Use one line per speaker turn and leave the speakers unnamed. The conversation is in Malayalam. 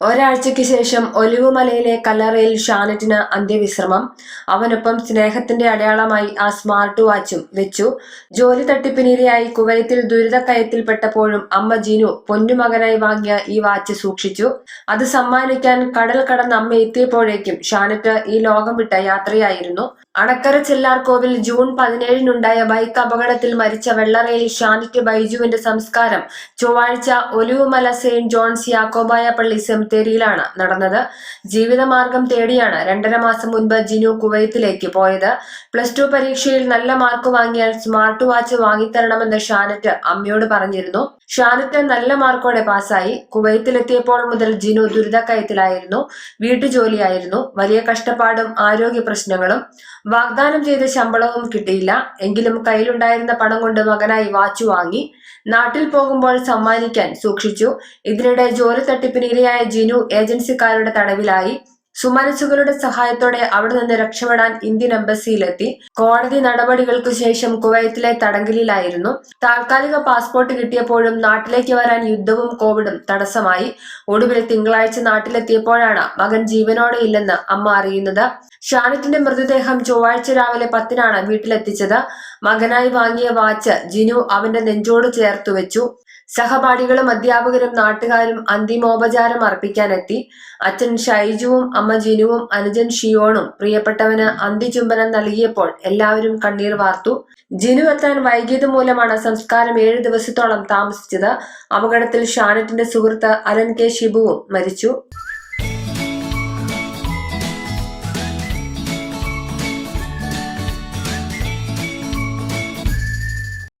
ഒരാഴ്ചയ്ക്ക് ശേഷം ഒലിവുമലയിലെ കല്ലറയിൽ ഷാനറ്റിന് അന്ത്യവിശ്രമം. അവനൊപ്പം സ്നേഹത്തിന്റെ അടയാളമായി ആ സ്മാർട്ട് വാച്ചും വെച്ചു. ജോലി തട്ടിപ്പിനിരയായി കുവൈത്തിൽ ദുരിതക്കയത്തിൽപ്പെട്ടപ്പോഴും അമ്മ ജിനു പൊന്നുമകനായി വാങ്ങിയ ഈ വാച്ച് സൂക്ഷിച്ചു. അത് സമ്മാനിക്കാൻ കടൽ കടന്ന് അമ്മ എത്തിയപ്പോഴേക്കും ഷാനറ്റ് ഈ ലോകം വിട്ട യാത്രയായിരുന്നു. അണക്കര ചെല്ലാർകോവിൽ ജൂൺ പതിനേഴിനുണ്ടായ ബൈക്ക് അപകടത്തിൽ മരിച്ച വെള്ളറയിൽ ഷാനിക്ക് ബൈജുവിന്റെ സംസ്കാരം ചൊവ്വാഴ്ച ഒലിവുമല സെയിന്റ് ജോൺസ് യാക്കോബായ പള്ളി സെമിത്തേരിയിലാണ് നടന്നത്. ജീവിതമാർഗം തേടിയാണ് രണ്ടര മാസം മുൻപ് ജിനു കുവൈത്തിലേക്ക് പോയത്. പ്ലസ് ടു പരീക്ഷയിൽ നല്ല മാർക്ക് വാങ്ങിയാൽ സ്മാർട്ട് വാച്ച് വാങ്ങിത്തരണമെന്ന് ഷാനറ്റ് അമ്മയോട് പറഞ്ഞിരുന്നു. ഷാനറ്റ് നല്ല മാർക്കോടെ പാസ്സായി. കുവൈത്തിലെത്തിയപ്പോൾ മുതൽ ജിനു ദുരിതക്കയത്തിലായിരുന്നു. വീട്ടുജോലിയായിരുന്നു. വലിയ കഷ്ടപ്പാടും ആരോഗ്യ പ്രശ്നങ്ങളും. വാഗ്ദാനം ചെയ്ത ശമ്പളവും കിട്ടിയില്ല. എങ്കിലും കയ്യിലുണ്ടായിരുന്ന പണം കൊണ്ട് മകനായി വാച്ചു വാങ്ങി നാട്ടിൽ പോകുമ്പോൾ സമ്മാനിക്കാൻ സൂക്ഷിച്ചു. ഇതിനിടെ ജോലി തട്ടിപ്പിന് ഇരയായ ജിനു ഏജൻസിക്കാരുടെ തടവിലായി. സുമനസുകളുടെ സഹായത്തോടെ അവിടെ നിന്ന് രക്ഷപ്പെടാൻ ഇന്ത്യൻ എംബസിയിലെത്തി. കോടതി നടപടികൾക്കു ശേഷം കുവൈത്തിലെ തടങ്കലിലായിരുന്നു. താൽക്കാലിക പാസ്പോർട്ട് കിട്ടിയപ്പോഴും നാട്ടിലേക്ക് വരാൻ യുദ്ധവും കോവിഡും തടസ്സമായി. ഒടുവിൽ തിങ്കളാഴ്ച നാട്ടിലെത്തിയപ്പോഴാണ് മകൻ ജീവനോടെ ഇല്ലെന്ന് അമ്മ അറിയുന്നത്. ഷാനറ്റിന്റെ മൃതദേഹം ചൊവ്വാഴ്ച രാവിലെ പത്തിനാണ് വീട്ടിലെത്തിച്ചത്. മകനായി വാങ്ങിയ വാച്ച് ജിനു അവന്റെ നെഞ്ചോട് ചേർത്തു വെച്ചു. സഹപാഠികളും അധ്യാപകരും നാട്ടുകാരും അന്തിമോപചാരം അർപ്പിക്കാനെത്തി. അച്ഛൻ ഷൈജുവും അമ്മ ജിനുവും അനുജൻ ഷിയോണും പ്രിയപ്പെട്ടവന് അന്തിചുംബനം നൽകിയപ്പോൾ എല്ലാവരും കണ്ണീർ വാർത്തു. ജിനു എത്താൻ വൈകിയത് മൂലമാണ് സംസ്കാരം ഏഴ് ദിവസത്തോളം താമസിച്ചത്. അപകടത്തിൽ ഷാനറ്റിന്റെ സുഹൃത്ത് അലൻ കെ ഷിബുവും മരിച്ചു.